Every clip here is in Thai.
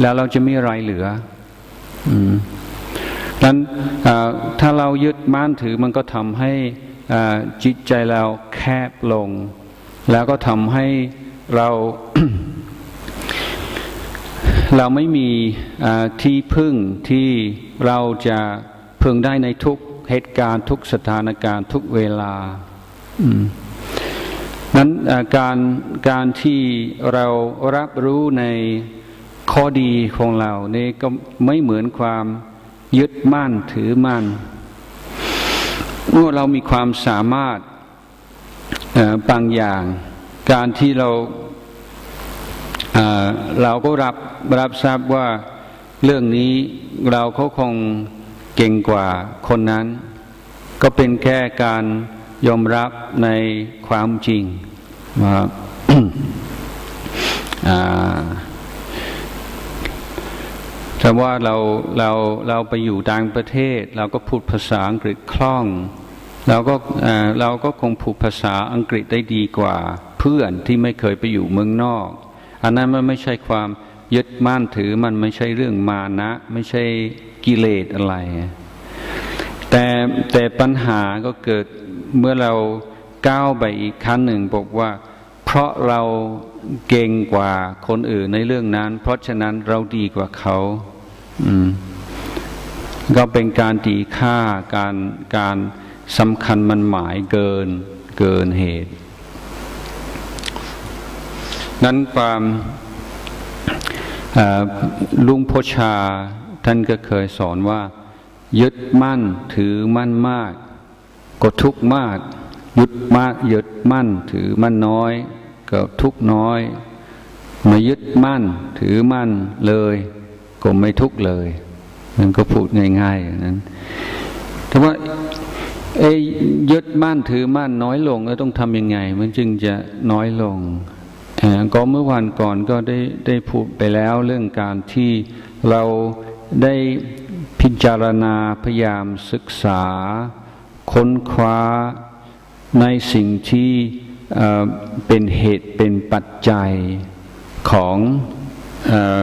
แล้วเราจะมีอะไรเหลือ อืมนั้นถ้าเรายึดมั่นถือมันก็ทำให้จิตใจเราแคบลง แล้วก็ทำให้เรา เราไม่มีที่พึ่งที่เราจะพึ่งได้ในทุกเหตุการณ์ทุกสถานการณ์ทุกเวลาอืมนั้นการการที่เรารับรู้ใน ข้อดีของเราเนี่ก็ไม่เหมือนความยึดมั่นถือมั่นเมื่อเรามีความสามารถบางอย่าง การที่เราเราก็รับรับทราบว่าเรื่องนี้เราเขาคงเก่งกว่าคนนั้น ก็เป็นแค่การยอมรับในความจริงว่า แต่ว่าเราเราเราไปอยู่ต่างประเทศ เราก็พูดภาษาอังกฤษคล่อง เราก็เอ่อเราก็คงพูดภาษาอังกฤษได้ดีกว่า เพื่อนที่ไม่เคยไปอยู่เมืองนอก อันนั้นมันไม่ใช่ความยึดมั่นถือมันไม่ใช่เรื่องมานะ ไม่ใช่กิเลสอะไร แต่แต่ปัญหาก็เกิดเมื่อเราก้าวไปอีกขั้นหนึ่งบอกว่า เพราะเราเก่งกว่าคนอื่นในเรื่องนั้น เพราะฉะนั้นเราดีกว่าเขา อืม ก็เป็นการตีค่าการการสำคัญมันหมายเกินเกินเหตุ นั้นความลุงโพชาท่านก็เคยสอนว่า ยึดมั่นถือมั่นมาก ก็ทุกมากยึดมากยึดมั่นถือมั่นน้อย ก็ทุกน้อยไม่ยึดมั่นถือมั่นเลย ก็ไม่ทุกข์เลยมันก็พูดง่ายๆอย่างนั้นแต่ว่าเอ้ยึดมั่นถือมั่นน้อยลงแล้วต้องทำยังไง มันจึงจะน้อยลงอ่อก็เมื่อวันก่อนก็ได้ได้พูดไปแล้วเรื่องการที่เราได้พิจารณาพยายามศึกษา ค้นคว้าในสิ่งที่เอ่อเป็นเหตุเป็นปัจจัยของอ่อเอ่อ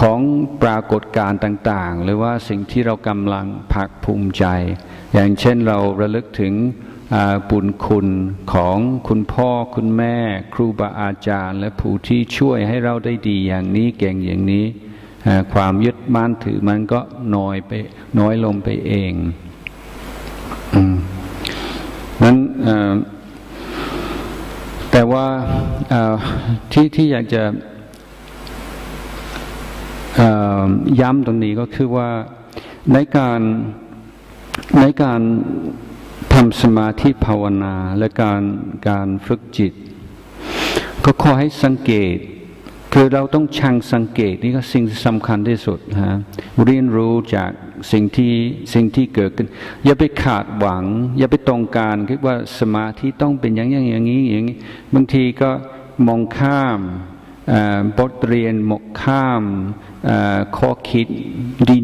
ของปรากฏการณ์ต่างๆ หรือว่าสิ่งที่เรากำลังภาคภูมิใจ อย่างเช่นเราระลึกถึงบุญคุณของคุณพ่อคุณแม่ ครูบาอาจารย์ และผู้ที่ช่วยให้เราได้ดีอย่างนี้เก่งอย่างนี้ ความยึดมั่นถือมันก็น้อยไปน้อยลงไปเองนั้นแต่ว่าที่ที่อยากจะ ย้ำตรงนี้ก็คือว่าในการในการทำสมาธิภาวนาและการการฝึกจิต ก็ขอให้สังเกต คือเราต้องช่างสังเกตนี่ก็สิ่งสำคัญที่สุดฮะเรียนรู้จากสิ่งที่สิ่งที่เกิดขึ้น อย่าไปขาดหวัง อย่าไปตรงการคิดว่าสมาธิต้องเป็นอย่างอย่างอย่างนี้อย่างนี้บางทีก็มองข้าม บทเรียนหมกข้ามข้อคิด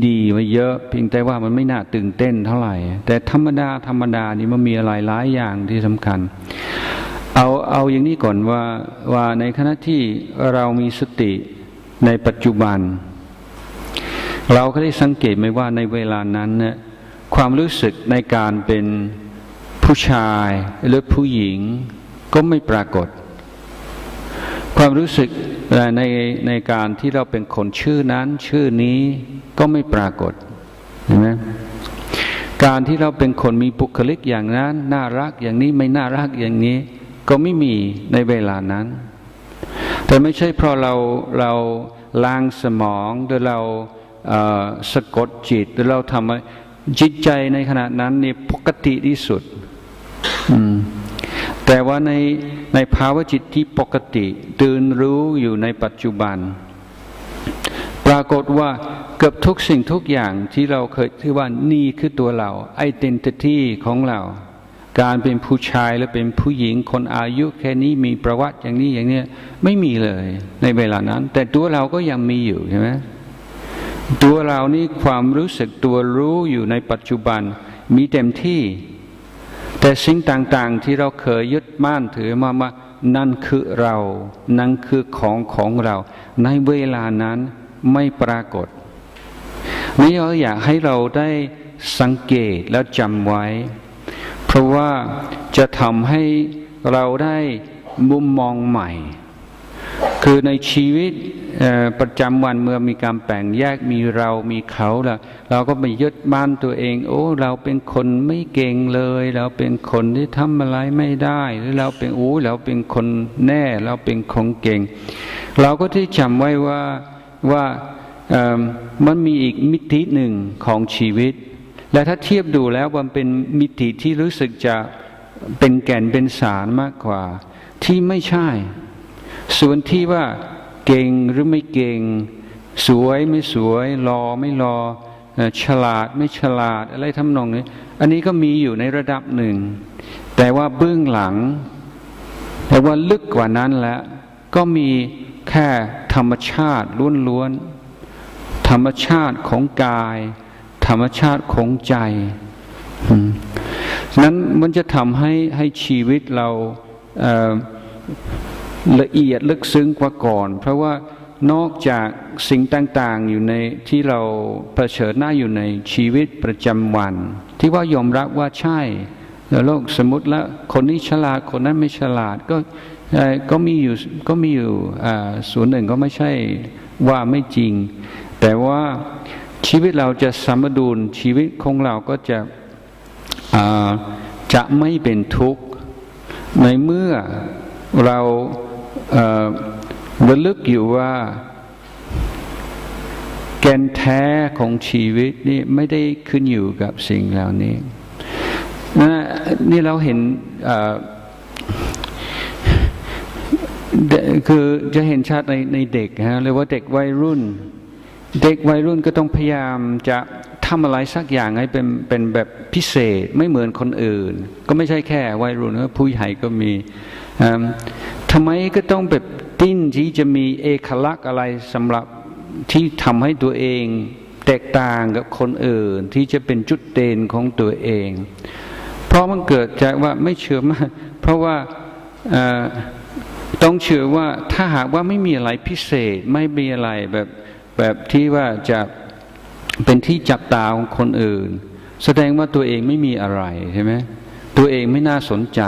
ดีๆไว้เยอะ เพียงแต่ว่ามันไม่น่าตื่นเต้นเท่าไหร่ แต่ธรรมดาธรรมดานี่มันมีอะไรหลายอย่างที่สำคัญ เอาเอาอย่างนี้ก่อนว่าว่าในขณะที่เรามีสติในปัจจุบัน เราก็ได้สังเกตไหมว่าในเวลานั้นเนี่ยความรู้สึกในการเป็นผู้ชายหรือผู้หญิงก็ไม่ปรากฏ ความรู้สึกในในการที่เราเป็นคนชื่อนั้นชื่อนี้ก็ไม่ปรากฏเห็นไหมการที่เราเป็นคนมีบุคลิกอย่างนั้น น่ารักอย่างนี้ไม่น่ารักอย่างนี้ ก็ไม่มีในเวลานั้น แต่ไม่ใช่เพราะเราเราล้างสมองหรือเราเอ่อสะกดจิตหรือเราทำจิตใจในขณะนั้นนี่ปกติที่สุด อืม แต่ว่าในในภาวะจิตที่ปกติ ตื่นรู้อยู่ในปัจจุบัน ปรากฏว่าเกือบทุกสิ่งทุกอย่างที่เราเคยที่ว่านี่คือตัวเรา identity ของเรา การเป็นผู้ชายหรือเป็นผู้หญิงคนอายุแค่นี้มีประวัติอย่างนี้อย่างนี้ไม่มีเลยในเวลานั้น แต่ตัวเราก็ยังมีอยู่ใช่ไหมตัวเรานี่ความรู้สึกตัวรู้อยู่ในปัจจุบันมีเต็มที่ แต่สิ่งต่างๆที่เราเคยยึดมั่นถือมามานั่นคือเรา นั่นคือของของเรา ในเวลานั้นไม่ปรากฏนี่เราอยากให้เราได้สังเกตและจำไว้ เพราะว่าจะทำให้เราได้มุมมองใหม่ คือในชีวิตประจำวันเมื่อมีการแบ่งแยกมีเรามีเขาล้วเราก็ไปยึดมั่นตัวเอง โอ้ เราเป็นคนไม่เก่งเลย เราเป็นคนที่ทำอะไรไม่ได้ หรือเราเป็นโอ้เราเป็นคนแน่ เราเป็นคนเก่ง เราก็ที่จำไว้ว่าว่ามันมีอีกมิติหนึ่งของชีวิต และถ้าเทียบดูแล้วมันเป็นมิติที่รู้สึกจะเป็นแก่นเป็นสารมากกว่า ที่ไม่ใช่ ส่วนที่ว่าเก่งหรือไม่เก่ง สวยไม่สวยรอไม่รอฉลาดไม่ฉลาดอะไรทำนองนี้ อันนี้ก็มีอยู่ในระดับหนึ่ง แต่ว่าเบื้องหลัง แต่ว่าลึกกว่านั้นแล้ว ก็มีแค่ธรรมชาติล้วนๆธรรมชาติของกาย ธรรมชาติของใจนั้นมันจะทำให้ให้ชีวิตเราเละเอียดลึกซึ้งกว่าก่อน เพราะว่านอกจากสิ่งต่างๆอยู่ในที่เราเผชิญหน้าอยู่ในชีวิตประจำวัน ที่ว่ายอมรับว่าใช่แล้วโลกสมมติแล้วคนนี้ฉลาดคนนั้นไม่ฉลาดก็ก็มีอยู่ก็มีอยู่อ่าส่วนหนึ่งก็ไม่ใช่ว่าไม่จริง แต่ว่าชีวิตเราจะสมดุลชีวิตของเราก็จะอ่าจะไม่เป็นทุกข์ในเมื่อเรา ระลึกอยู่ว่าแกนแท้ของชีวิตนี่ไม่ได้ขึ้นอยู่กับสิ่งเหล่านี้นะนี่เราเห็นคือจะเห็นชัดในในเด็กฮะเรียกว่าเด็กวัยรุ่น เด็กวัยรุ่นก็ต้องพยายามจะทำอะไรสักอย่างให้เป็นเป็นแบบพิเศษไม่เหมือนคนอื่น ก็ไม่ใช่แค่วัยรุ่นนะผู้ใหญ่ก็มี ทำไมก็ต้องแบบดิ้นที่จะมีเอกลักษณ์อะไรสำหรับที่ทำให้ตัวเองแตกต่างกับคนอื่นที่จะเป็นจุดเด่นของตัวเอง เพราะมันเกิดจากว่าไม่เชื่อมากเพราะว่าต้องเชื่อว่าถ้าหากว่าไม่มีอะไรพิเศษไม่มีอะไรแบบแบบที่ว่าจะเป็นที่จับตาของคนอื่น แสดงว่าตัวเองไม่มีอะไรใช่ไหมตัวเองไม่น่าสนใจ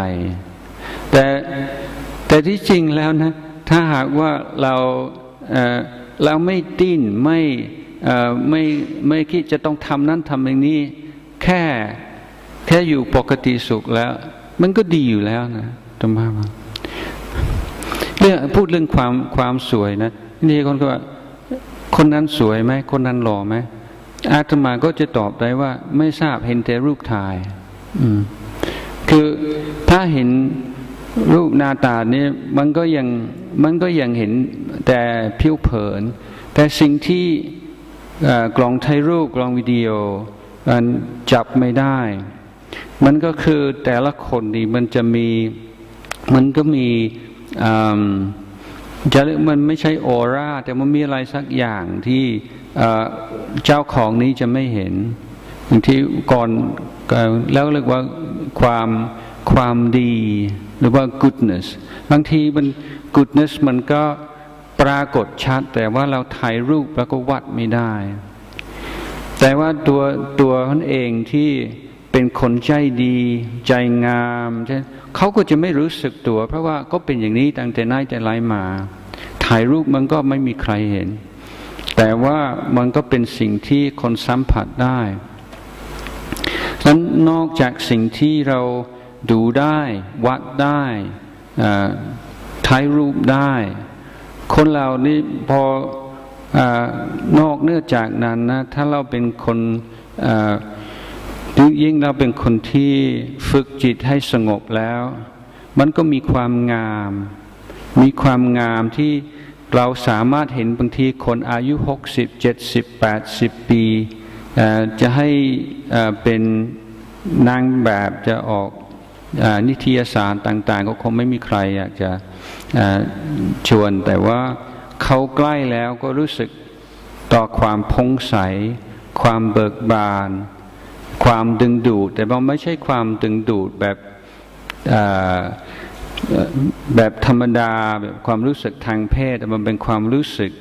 แต่ แต่ที่จริงแล้วนะ ถ้าหากว่าเราเราไม่ดิ้นไม่ไม่ไม่คิดจะต้องทำนั้นทำอย่างนี้ แค่แค่อยู่ปกติสุขแล้ว มันก็ดีอยู่แล้วนะตรงมาว่าเรื่องพูดเรื่องความความสวยนะนี่คนก็ว่าคนนั้นสวยไหมคนนั้นหล่อไหมอาตมาก็จะตอบได้ว่า ไม่ทราบเห็นแต่รูปถ่าย อืมคือถ้าเห็น รูปหน้าตาเนี่ยมันก็ยังมันก็ยังเห็นแต่ผิวเผิน แต่สิ่งที่กล้องถ่ายรูปกล้องวิดีโอมันจับไม่ได้ มันก็คือแต่ละคนนี่มันจะมีมันก็มีจะเรียกมันไม่ใช่ออร่า แต่มันมีอะไรสักอย่างที่เจ้าของนี้จะไม่เห็นบางทีก่อนแล้วเรียกว่าความความดี หรือว่า goodness บางทีมัน goodness มันก็ปรากฏชัด แต่ว่าเราถ่ายรูปแล้วก็วัดไม่ได้ แต่ว่าตัวตัวเขาเองที่เป็นคนใจดี ใจงามใช่เขาก็จะไม่รู้สึกตัว เพราะว่าก็เป็นอย่างนี้ตั้งแต่ไหนแต่ไรมา ถ่ายรูปมันก็ไม่มีใครเห็น แต่ว่ามันก็เป็นสิ่งที่คนสัมผัสได้ฉะนั้นนอกจากสิ่งที่เรา ดูได้ วัดได้อ่าถ่ายรูปได้ คนเรานี่พออนอกเนื่อจากนั้นนะถ้าเราเป็นคนยิ่งเราเป็นคนที่ฝึกจิตให้สงบแล้ว มันก็มีความงาม มีความงามที่เราสามารถเห็นบางทีคนอายุ60 70 80ปีเอ่อจะให้เอ่อเป็นนางแบบจะออก นิตยสารต่าง ๆ ก็คงไม่มีใครอยากจะชวน แต่ว่าเขาใกล้แล้วก็รู้สึกต่อความพงใส ความเบิกบาน ความดึงดูด แต่ว่าไม่ใช่ความดึงดูดแบบแบบธรรมดาแบบความรู้สึกทางเพศ มันเป็นความรู้สึก